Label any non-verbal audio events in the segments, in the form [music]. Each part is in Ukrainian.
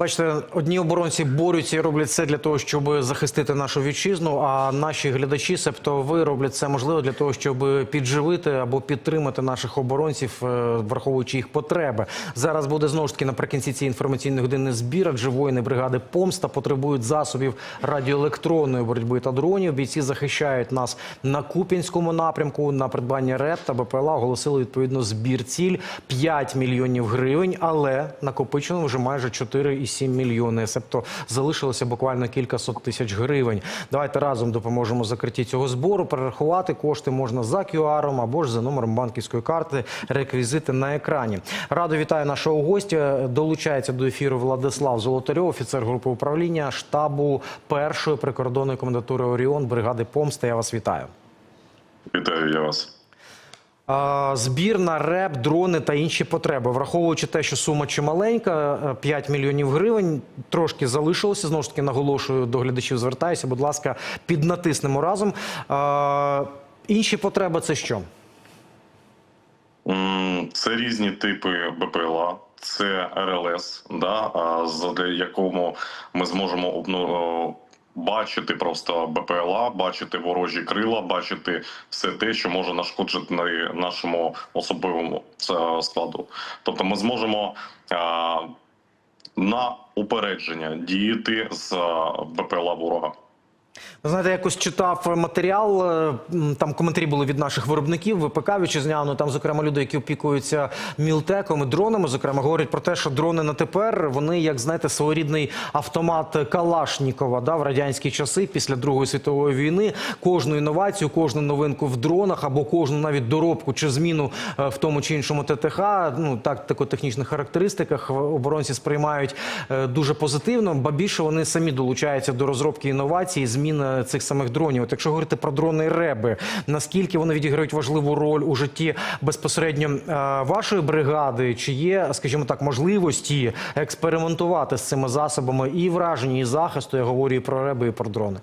Бачите, одні оборонці борються і роблять все для того, щоб захистити нашу вітчизну. А наші глядачі, себто ви роблять це можливо для того, щоб підживити або підтримати наших оборонців, е, враховуючи їх потреби. Зараз буде знову ж таки наприкінці цієї інформаційної години збір, адже воїни бригади помста потребують засобів радіоелектронної боротьби та дронів. Бійці захищають нас на Куп'янському напрямку. На придбання РЕП та БПЛА оголосили відповідно збір ціль 5 мільйонів гривень, але накопичено вже майже 4,7 мільйони. Себто залишилося буквально кілька сот тисяч гривень. Давайте разом допоможемо закритті цього збору. Перерахувати кошти можна за QR або ж за номером банківської карти. Реквізити на екрані. Радо вітаю нашого гостя. Долучається до ефіру Владислав Золотарьов, офіцер групи управління штабу першої прикордонної комендатури Оріон бригади Помста. Я вас вітаю. Вітаю я вас. Збір на РЕП, дрони та інші потреби, враховуючи те, що сума чималенька, е, 5 мільйонів гривень, трошки залишилося. Знову ж таки, наголошую до глядачів. Звертаюся, будь ласка, піднатиснемо разом. Інші потреби це що? Це різні типи БПЛА, це РЛС, да, а, задля якому ми зможемо бачити просто БПЛА, бачити ворожі крила, бачити все те, що може нашкоджити нашому особливому е, складу. Тобто, ми зможемо на упередження діяти з БПЛА ворога. Ви знаєте, якось читав матеріал. е, Там коментарі були від наших виробників ВПК вітчизняно. Там, зокрема, люди, які опікуються мілтеком і дронами, зокрема, говорять про те, що дрони на тепер вони, як знаєте, своєрідний автомат Калашнікова да, в радянські часи після Другої світової війни. Кожну інновацію, кожну новинку в дронах або кожну навіть доробку чи зміну е, в тому чи іншому ТТХ, ну так технічних характеристиках оборонці сприймають е, дуже позитивно. Ба більше вони самі долучаються до розробки інновацій, змін е, цих самих дронів. От якщо говорити про дрони реби, наскільки вони відіграють важливу роль у житті безпосередньо е, вашої бригади? Чи є, скажімо так, можливості експериментувати з цими засобами і враження, і захисту? Я говорю і про реби, і про дрони.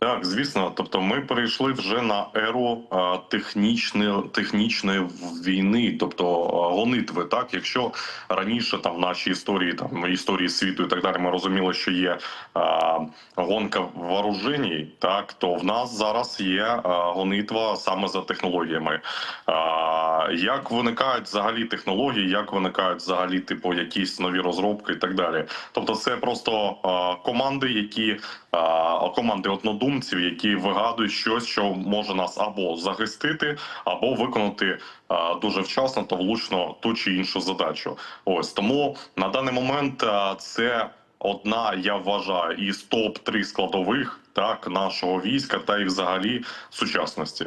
Так, звісно. Тобто, ми перейшли вже на еру технічної технічної війни, тобто гонитви. Так, якщо раніше там в нашій історії, там історії світу і так далі, ми розуміли, що є а, гонка вооруженій, так то в нас зараз є а, гонитва саме за технологіями. А, як виникають взагалі технології, як виникають взагалі типу якісь нові розробки і так далі. Тобто, це просто а, команди, які команди однодумців, які вигадують щось, що може нас або захистити, або виконати дуже вчасно та влучно ту чи іншу задачу. Ось тому на даний момент це. Одна, я вважаю, із топ 3 складових так нашого війська та й взагалі сучасності.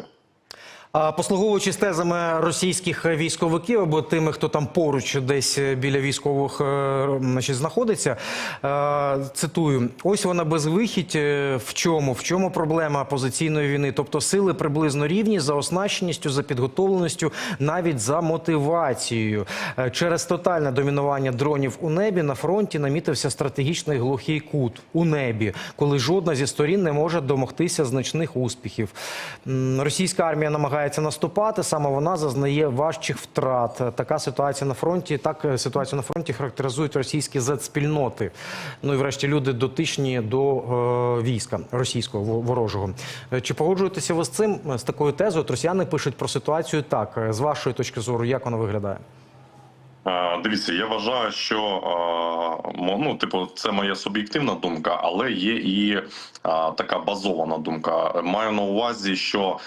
Послуговуючись тезами російських військовиків або тими, хто там поруч десь біля військових е, значить, знаходиться, е, цитую: ось вона безвихідь. е, В чому? В чому проблема позиційної війни? Тобто сили приблизно рівні за оснащеністю, за підготовленістю, навіть за мотивацією. Через тотальне домінування дронів у небі на фронті намітився стратегічний глухий кут у небі, коли жодна зі сторін не може домогтися значних успіхів. Російська армія намагається наступати, саме вона зазнає важчих втрат. Така ситуація на фронті. Так е, ситуацію на фронті характеризують російські зет-спільноти. Ну і врешті люди дотичні до е, війська російського ворожого. Е, Чи погоджуєтеся ви з цим з такою тезою? От росіяни пишуть про ситуацію так. Е, З вашої точки зору, як вона виглядає? Е, Дивіться, я вважаю, що е, ну, типу, це моя суб'єктивна думка, але є і е, така базована думка. Маю на увазі, що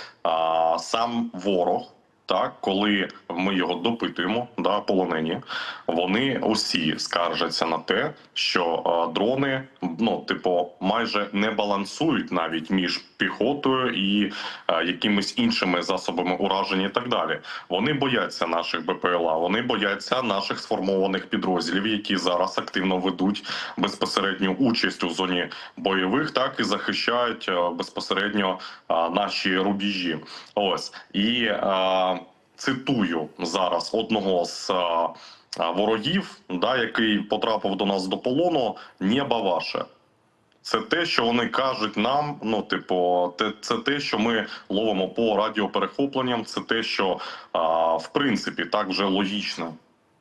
сам ворог. Так, коли ми його допитуємо, да, полонені, вони усі скаржаться на те, що е, дрони, ну типу, майже не балансують навіть між піхотою і е, якимись іншими засобами ураження, і так далі. Вони бояться наших БПЛА, вони бояться наших сформованих підрозділів, які зараз активно ведуть безпосередню участь у зоні бойових, так і захищають е, безпосередньо е, наші рубежі. Ось і е, цитую зараз одного з. е, е, Ворогів, да, який потрапив до нас до полону, небо ваше. Це те, що вони кажуть нам. Ну, типу, те, це те, що ми ловимо по радіоперехопленням. Це те, що а, в принципі так вже логічно.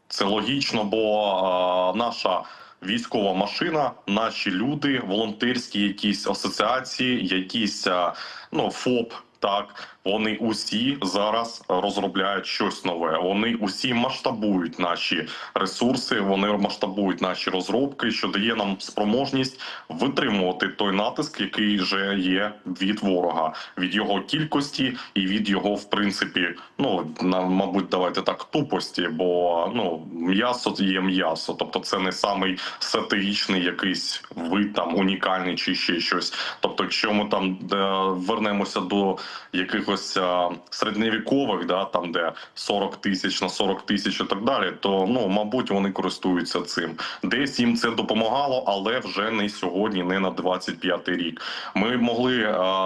Це логічно, бо а, наша військова машина, наші люди, волонтерські якісь асоціації, якісь а, ну ФОП. Так, вони усі зараз розробляють щось нове. Вони усі масштабують наші ресурси, вони масштабують наші розробки, що дає нам спроможність витримувати той натиск, який вже є від ворога, від його кількості і від його, в принципі, ну мабуть, давайте так тупості, бо ну м'ясо є м'ясо, тобто це не самий стратегічний якийсь вид там унікальний чи ще щось. Тобто, якщо ми там де, вернемося до якихось а, середньовікових, да там де 40 тисяч на 40 тисяч і так далі, то ну мабуть вони користуються цим. Десь їм це допомагало, але вже не сьогодні, не на 25-й рік. Ми могли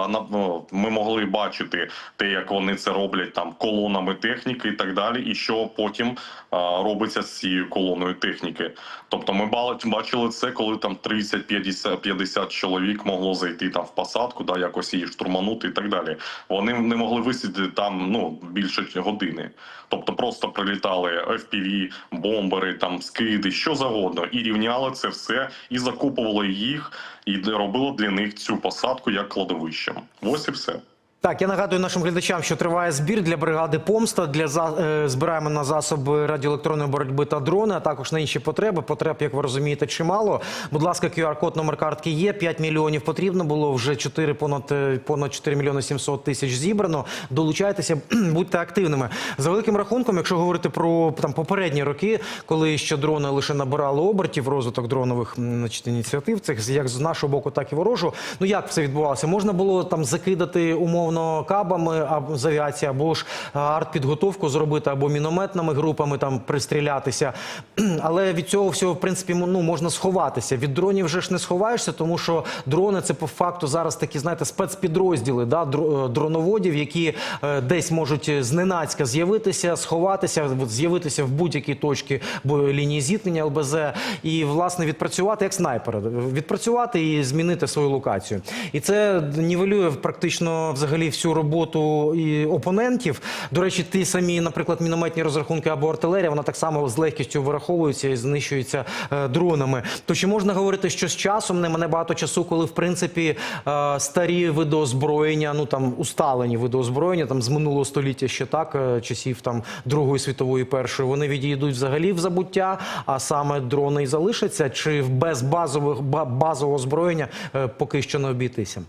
на ну, ми могли бачити те, як вони це роблять там колонами техніки і так далі, і що потім а, робиться з цією колоною техніки. Тобто, ми бачили це, коли там 30-50 50 чоловік могло зайти там в посадку, да якось її штурманути і так далі. Вони не могли висіти там ну більше години. Тобто просто прилітали FPV, бомбери, там скиди, що завгодно, і рівняли це все, і закупували їх, і робили для них цю посадку як кладовищем. Ось і все. Так, я нагадую нашим глядачам, що триває збір для бригади Помста. Для за е, збираємо на засоби радіоелектронної боротьби та дрони, а також на інші потреби. Потреб, як ви розумієте, чимало. Будь ласка, QR-код номер картки є. 5 мільйонів потрібно було. Вже 4, понад е, понад 4 мільйони 700 тисяч зібрано. Долучайтеся, [clears throat] будьте активними. За великим рахунком, якщо говорити про там попередні роки, коли ще дрони лише набирали обертів, розвиток дронових значить, ініціатив, цих як з нашого боку, так і ворожого. Ну як все відбувалося? Можна було там закидати умовно кабами або з авіації, або ж артпідготовку зробити, або мінометними групами там пристрілятися. [clears throat] Але від цього всього, в принципі, ну можна сховатися. Від дронів вже ж не сховаєшся, тому що дрони це по факту зараз такі, знаєте, спецпідрозділи да, е, дроноводів, які е, десь можуть зненацька з'явитися, сховатися, з'явитися в будь-якій точці лінії зіткнення ЛБЗ і власне відпрацювати як снайпер, відпрацювати і змінити свою локацію. І це нівелює практично взагалі всю роботу і опонентів. До речі, ті самі, наприклад, мінометні розрахунки або артилерія, вона так само з легкістю вираховується і знищується е, дронами. То чи можна говорити, що з часом не мене багато часу, коли в принципі е, старі види озброєння, ну там усталені види озброєння, там з минулого століття ще так, е, часів там Другої світової першої, вони відійдуть взагалі в забуття, а саме дрони і залишаться, чи без базових базового озброєння е, поки що не обійтися?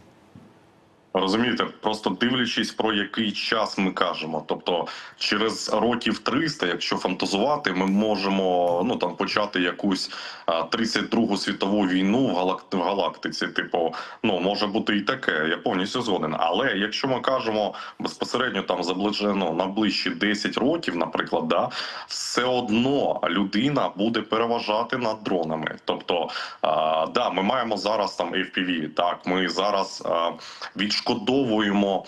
Розумієте, просто дивлячись про який час ми кажемо. Тобто, через років 300, якщо фантазувати, ми можемо ну там почати якусь а, 32-гу світову війну в, галакти- в галактиці. Типу, ну може бути і таке. Я повністю згоден. Але якщо ми кажемо безпосередньо там заближено на ближчі 10 років, наприклад, да, все одно людина буде переважати над дронами. Тобто, а, да, ми маємо зараз там FPV, так ми зараз а, відшкодовуємо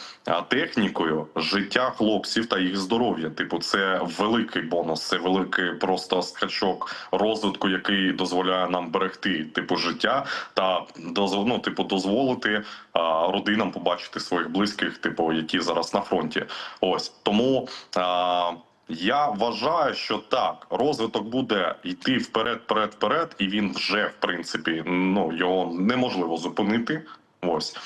технікою життя хлопців та їх здоров'я. Типу, це великий бонус, це великий просто скачок розвитку, який дозволяє нам берегти типу життя та ну, типу, дозволити а, родинам побачити своїх близьких, типу, які зараз на фронті. Ось тому. А, я вважаю, що так, розвиток буде йти вперед, вперед, вперед, і він вже в принципі ну його неможливо зупинити. Ось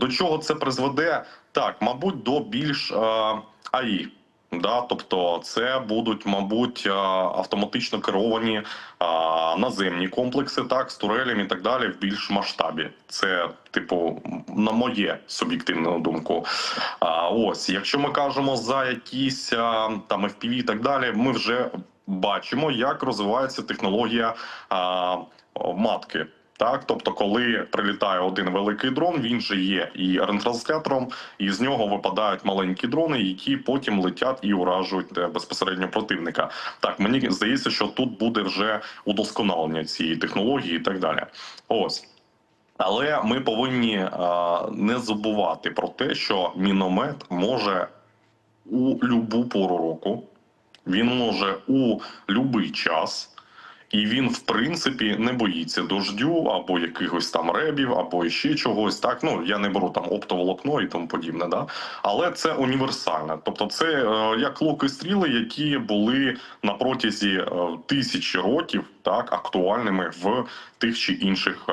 до чого це призведе? Так, мабуть, до більш а, АІ. Да, тобто це будуть, мабуть, автоматично керовані а, наземні комплекси, так, з турелями і так далі, в більш масштабі. Це, типу, на моє суб'єктивну думку. А, ось, якщо ми кажемо за якісь а, там FPV і так далі, ми вже бачимо, як розвивається технологія а, матки. Так, тобто, коли прилітає один великий дрон, він же є і ретранслятором, і з нього випадають маленькі дрони, які потім летять і уражують е, безпосередньо противника. Так, мені здається, що тут буде вже удосконалення цієї технології і так далі. Ось. Але ми повинні е, не забувати про те, що міномет може у любу пору року, він може у будь-який час, і він, в принципі, не боїться дождю або якихось там ребів, або ще чогось. Так, ну я не беру там оптоволокно і тому подібне. Да? Але це універсальне. Тобто, це е, як луки стріли, які були на протязі е, тисячі років так актуальними в тих чи інших е,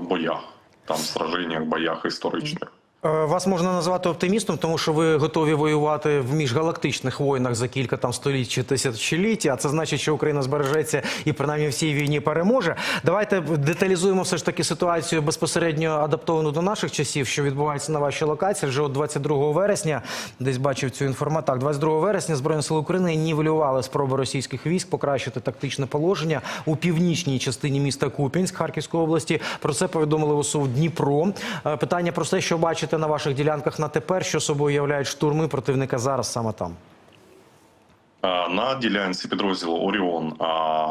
боях, там сраженнях, боях історичних. Е, Вас можна назвати оптимістом, тому що ви готові воювати в міжгалактичних воїнах за кілька там століть чи тисячоліть, а це значить, що Україна збережеться і принаймні в цій війні переможе. Давайте деталізуємо все ж таки ситуацію безпосередньо адаптовану до наших часів, що відбувається на вашій локації. Вже от 22 вересня, десь бачив цю інформацію. Так, 22 вересня Збройні сили України нівелювали спроби російських військ покращити тактичне положення у північній частині міста Куп'янськ Харківської області. Про це повідомили ОСУ Дніпро. Е, Питання про те, що бачите на ваших ділянках на тепер, що собою являють штурми противника зараз саме там. На ділянці підрозділу Оріон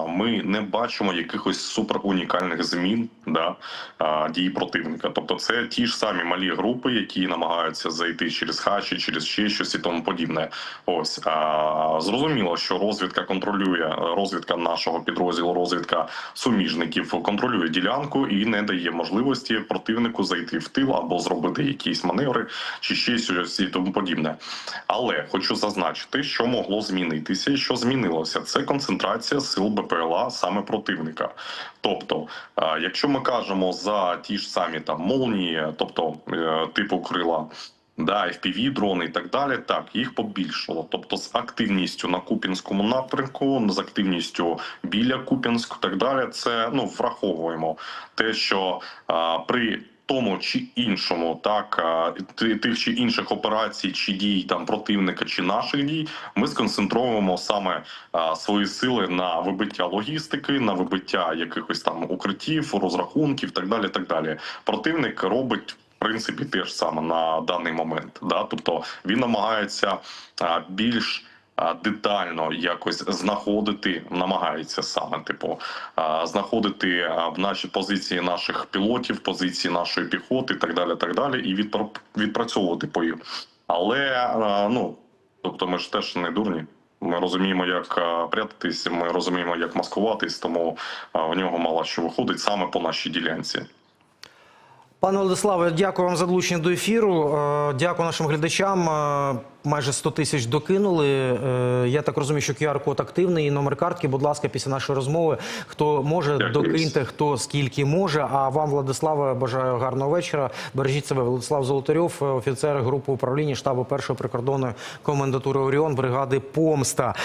ми не бачимо якихось суперунікальних змін да, дії противника. Тобто, це ті ж самі малі групи, які намагаються зайти через хачі, через ще щось і тому подібне. Ось зрозуміло, що розвідка контролює розвідка нашого підрозділу, розвідка суміжників контролює ділянку і не дає можливості противнику зайти в тил або зробити якісь маневри чи ще щось і тому подібне. Але хочу зазначити, що могло змінитися, що змінилося. Це концентрація сил БПЛА саме противника. Тобто, якщо ми кажемо за ті ж самі там молнії, тобто е, типу крила. Да, fpv дрони і так далі. Так, їх побільшало. Тобто з активністю на Купінському напрямку, з активністю біля Купінську, і так далі. Це ну враховуємо те, що а, при тому чи іншому, так тих чи інших операцій, чи дій там противника, чи наших дій, ми сконцентруємо саме свої сили на вибиття логістики, на вибиття якихось там укриттів, розрахунків, так далі. Так далі. Противник робить. В принципі, те ж саме на даний момент, да, тобто він намагається більш детально якось знаходити, намагається саме типу знаходити в наші позиції наших пілотів, позиції нашої піхоти, так далі, так далі, і відпра- відпрацьовувати по їх. Але ну тобто, ми ж теж не дурні. Ми розуміємо, як прятатись, ми розуміємо, як маскуватись, тому в нього мало що виходить саме по нашій ділянці. Пане Владиславе, дякую вам за долучення до ефіру. Е, Дякую нашим глядачам. Е, Майже 100 тисяч докинули. Е, Я так розумію, що QR-код активний і номер картки. Будь ласка, після нашої розмови, хто може, Дякую. докиньте, хто скільки може. А вам, Владиславе, бажаю гарного вечора. Бережіть себе. Владислав Золотарьов, офіцер групи управління штабу першої прикордонної комендатури Оріон бригади Помста.